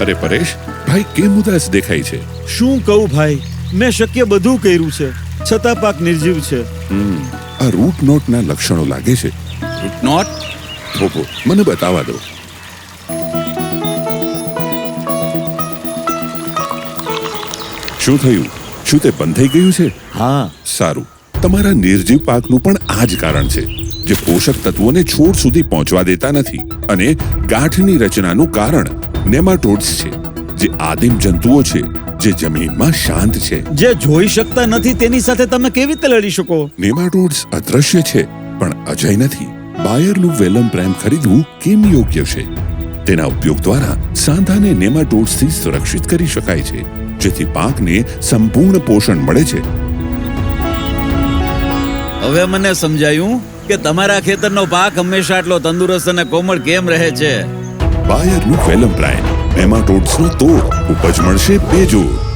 અરે પરેશ ભાઈ કેમ ઉદાસ દેખાય છે? શું કહું ભાઈ? મેં શક્ય બધું કર્યું છે છતાં પાક નિર્જીવ છે. આ રૂટ નોટના લક્ષણો લાગે છે. રૂટ નોટ થોભો મને બતાવા દો. શું થયું? શું તે બંધ થઈ ગયું છે? હા. સારું. તમારા નિર્જીવ પાકનું પણ આ જ કારણ છે જે પોષક તત્વોને છોડ સુધી પહોંચવા દેતા નથી અને ગાંઠની રચનાનું કારણ નેમાટોડ્સ છે જે આદિમ જંતુઓ છે જે જમીનમાં શાંત છે. જે જોઈ શકતા નથી તેની સાથે તમે કેવી રીતે લડી શકો? નેમાટોડ્સ અદ્રશ્ય છે પણ અજય નથી. બાયરનું વેલમ પ્રેમ ખરીદવું કેમ યોગ્ય છે? તેના ઉપયોગ દ્વારા સાંધાને નેમાટોડ્સથી સુરક્ષિત કરી શકાય છે જેથી પાકને સંપૂર્ણ પોષણ મળે છે. હવે મને સમજાયું કે તમારા ખેતરનો પાક હંમેશા આટલો તંદુરસ્ત અને કોમળ કેમ રહે છે? બાયરનું વેલમ એમા ટોટ્સનો તોડ. ઉપજ મળશે બેજોડ